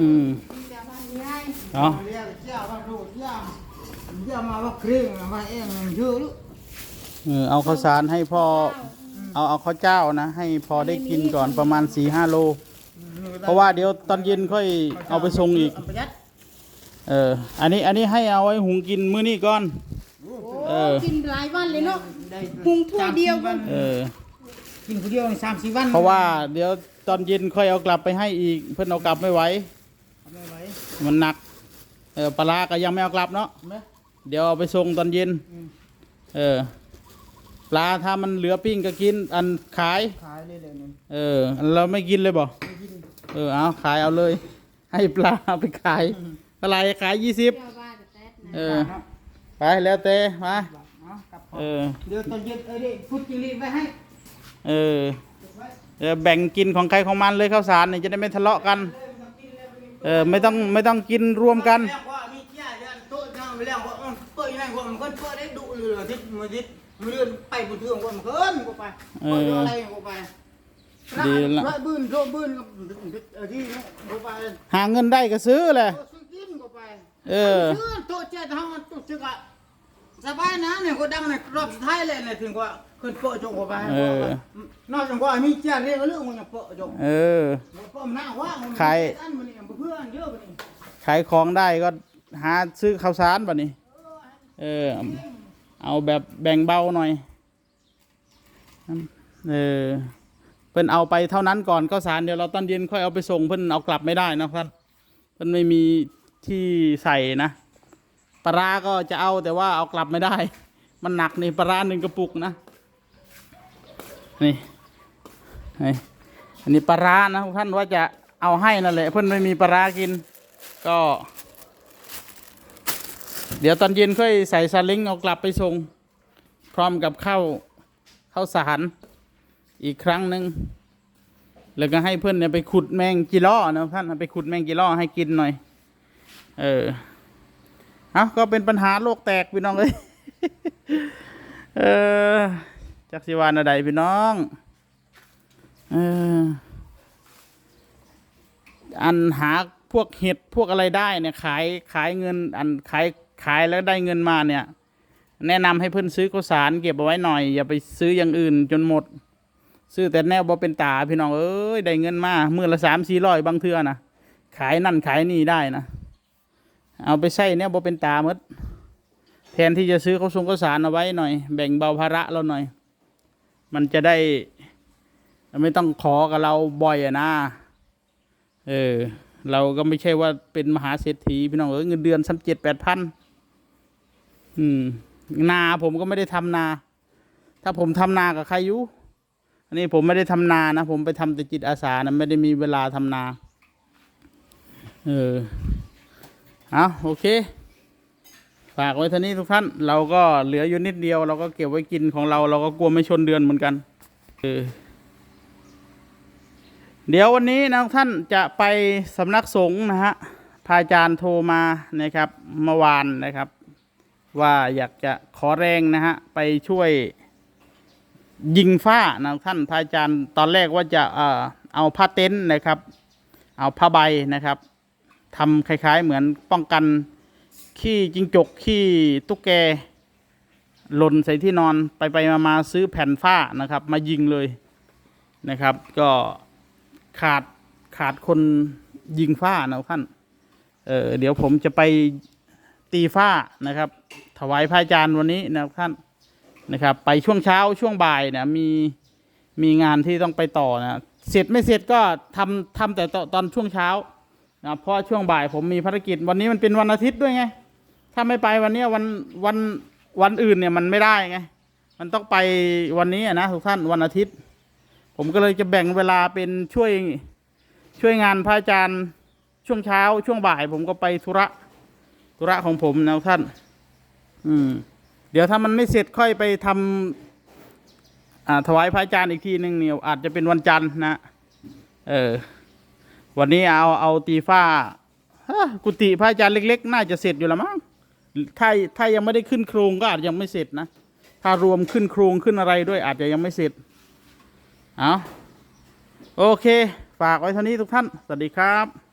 อืมเจ้าบ้านยายเนาะเรียกเจ้าว่าดูเจ้าเจ้ามาว่าเคร่งมาเองเยอะลูกเออเอาข้าวสารให้พ่อเอาเอาข้าวเจ้านะ ให้พอได้กินก่อนประมาณ4ีห้าโล เพราะว่าเดี๋ยวตอนเย็นค่อยเอาไปส่งอีกประหยัดเออ อันนี้อันนี้ให้เอาไว้หุงกินมื้อนี้ก่อน เออ กินหลายวันเลยเนาะได้หุงถ้วยเดียวก็เออ กินคนเดียวสามสี่วัน เพราะว่าเดี๋ยว ตอนเย็นค่อยเอากลับไปให้อีก เพื่อนเอากลับไม่ไหวไม่ไหวมันหนักเออปลาร้าก็ยังไม่เอากลับเนาะไหมเดี๋ยวเอาไปส่งตอนเย็น อืมเออปลาถ้ามันเหลือปิ้งก็กินอันขาย ขายเลยเลยนึงเออเราไม่กินเลยบ่ไม่กินเออเอาขายเอาเลย ให้ปลาเอาไปขายอะไรขายยี่สิบเจ้าบ้านแต่นะเออไปแล้วเต้มาเอากลับเออเดี๋ยวตอนเย็นเอ้ยดิพุดจิงลีไว้ให้ เออ เออแบ่งกินของใครของมันเลยข้าวสารนี่จะได้ไม่ทะเลาะกัน เออไม่ต้องไม่ต้องกินรวมกันแล้วว่ามีเจ้าเดี๋ยวโต๊ะนั่งไปแล้วว่ามันเปิดยังไงว่ามันก็เปิดได้ดุเลยทิศมือทิศมือเลื่อนไปบนเทืองว่ามันเกินกูไปเปิดอะไรกูไปดีละร้อยบื้นโรบื้นเออที่กูไปหาเงินได้ก็ซื้อแหละซื้อกินกูไปเออซื้อโต๊ะเจ้าทำมันตุ๊กจึกอะสบายนะเนี่ยกูดังในรอบสุดท้ายเลยเนี่ยถึงว่า ขึ้นเปิดจงกูไปเออ นอกจากว่ามีเจ้าเรียกเรื่องมันยังเปิดจงเออเปิดหน้าว่ามันใคร อันมันเนี่ยเพื่อนเยอะไปนี่ขายของได้ก็หาซื้อข้าวสารป่ะนี่เออ เอาแบบแบ่งเบาหน่อย เออ เพิ่นเอาไปเท่านั้นก่อนข้าวสารเดี๋ยวเราตอนเย็นค่อยเอาไปส่งเพิ่นเอากลับไม่ได้นะท่านเพิ่นไม่มีที่ใส่นะปลาร้าก็จะเอาแต่ว่าเอากลับไม่ได้ มันหนักนี่ปลาร้าหนึ่งกระปุกนะ นี่นี่อันนี้ปลาร้านะท่านว่าจะเอาให้นั่นแหละเพิ่อนไม่มีปลาร้ากิน ก็ เดี๋ยวตอนเย็นค่อยใส่ซาเล้งเอากลับไปส่ง พร้อมกับข้าวข้าวสารอีกครั้งหนึ่งแล้วก็ให้เพื่อนเนี่ยไปขุดแมงจีล่อนะท่านไปขุดแมงจีล่อให้กินหน่อย เออเอาก็เป็นปัญหาโลกแตกพี่น้องเลย เออ จักสิวานอะไรพี่น้องเอออันหาพวกเห็ดพวกอะไรได้เนี่ยขายขายเงิน อันขายขายแล้วได้เงินมาเนี่ย แนะนำให้เพื่อนซื้อข้าวสารเก็บเอาไว้หน่อย อย่าไปซื้ออย่างอื่นจนหมด ซื้อแต่แนวบ่เป็นตาพี่น้องเอ้ยได้เงินมาเมื่อละสามสี่ร้อยบางเทื่อนะขายนั่นขายนี่ได้นะเอาไปใส่แนวบ่เป็นตาหมดแทนที่จะซื้อข้าวสงข้าวสารเอาไว้หน่อย แบ่งเบาภาระเราหน่อย มันจะได้ ไม่ต้องขอกับเราบ่อยอะนะ เออ เราก็ไม่ใช่ว่าเป็นมหาเศรษฐีพี่น้องเอ้ยเงินเดือนสักเจ็ดแปดพันอืม นาผมก็ไม่ได้ทำนา ถ้าผมทำนากับใครอยู่อันนี้ผมไม่ได้ทำนานะผมไปทำแต่จิตอาสานะไม่ได้มีเวลาทำนา เออ เอาโอเค ฝากไว้เท่านี้ทุกท่าน เราก็เหลืออยู่นิดเดียว เราก็เก็บไว้กินของเรา เราก็กลัวไม่ชนเดือนเหมือนกันเออเดี๋ยววันนี้นะท่านจะไปสำนักสงฆ์นะฮะพระอาจารย์โทรมานะครับเมื่อวานนะครับ ว่าอยากจะขอแรงนะฮะไปช่วยยิงฝ้านะท่านพระอาจารย์ตอนแรกว่าจะเอ่อเอาผ้าเต็นท์นะครับ เอาผ้าใบนะครับทำคล้ายๆเหมือนป้องกัน ขี้จิงจกขี้ตุ๊กแกหล่นใส่ที่นอนไปไปมามาซื้อแผ่นฝ้านะครับ มายิงเลยนะครับ ก็ขาดขาดคนยิงฝ้านะท่านเออเดี๋ยวผมจะไปตีฝ้านะครับ ถวายพระอาจารย์วันนี้นะท่านนะครับ ไปช่วงเช้าช่วงบ่ายเนี่ยมีมีงานที่ต้องไปต่อนะเสร็จไม่เสร็จก็ทำทำแต่ตอนช่วงเช้า นะเพราะช่วงบ่ายผมมีภารกิจวันนี้มันเป็นวันอาทิตย์ด้วยไง ถ้าไม่ไปวันนี้วันวันวันอื่นเนี่ยมันไม่ได้ไง มันต้องไปวันนี้นะทุกท่านวันอาทิตย์ ผมก็เลยจะแบ่งเวลาเป็นช่วยช่วยงานพระอาจารย์ช่วงเช้า ช่วงบ่าย ผมก็ไปธุระธุระของผมนะท่าน อืม เดี๋ยวถ้ามันไม่เสร็จค่อยไปทำอ่าถวายพระอาจารย์อีกทีหนึ่งเนี่ยอาจจะเป็นวันจันทร์นะ เออ วันนี้เอาเอาตีฟ้ากุฏิพระอาจารย์เล็ก ๆ น่าจะเสร็จอยู่แล้วมั้งถ้าถ้ายังไม่ได้ขึ้นโครงก็อาจจะยังไม่เสร็จนะ ถ้ารวมขึ้นโครงขึ้นอะไรด้วยอาจจะยังไม่เสร็จเอาโอเค ฝากไว้เท่านี้ทุกท่าน สวัสดีครับ